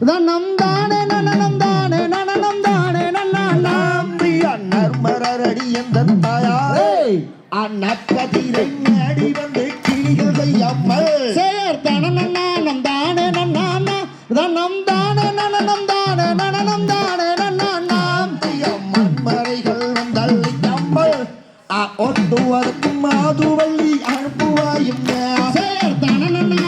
தனம் தானே நனனம் தானே நனனம் தானே நன்னாம் நம்பி அன்னர்மரடி எந்த தாயாரே அன்னப்பதிரை அடி வந்து கிளிகள் செய்யாமல் சேர் தனனனானம் தானே நன்னானா தனம் தானே நனனம் தானே நனனம் தானே நன்னாம் மண்மறைகள் வந்தள்ளி கம்பல் ஒட்டுவதற்கும் மாதுவள்ளி அனுப்புவாயும் சேர் தனனனானம்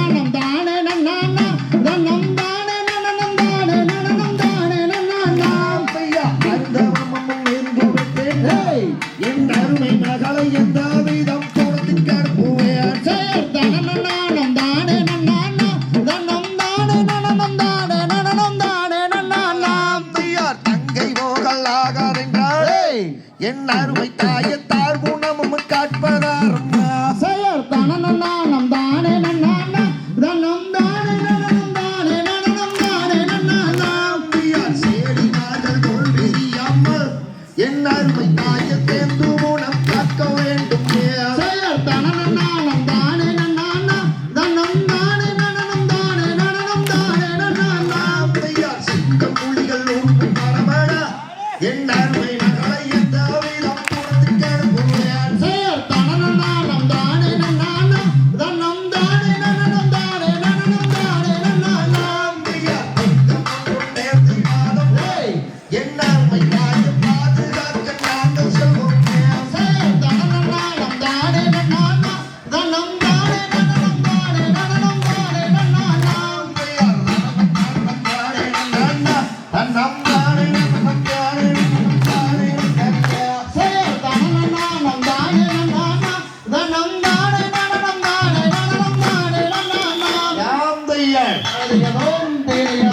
என் அருமை தாயத்தார் குணமும் காட்பதார் செயர் தானம் தானே நன்னா தனம் தானே நனம் தானே நனம் தானே ஓம் தேய ஓம் தேய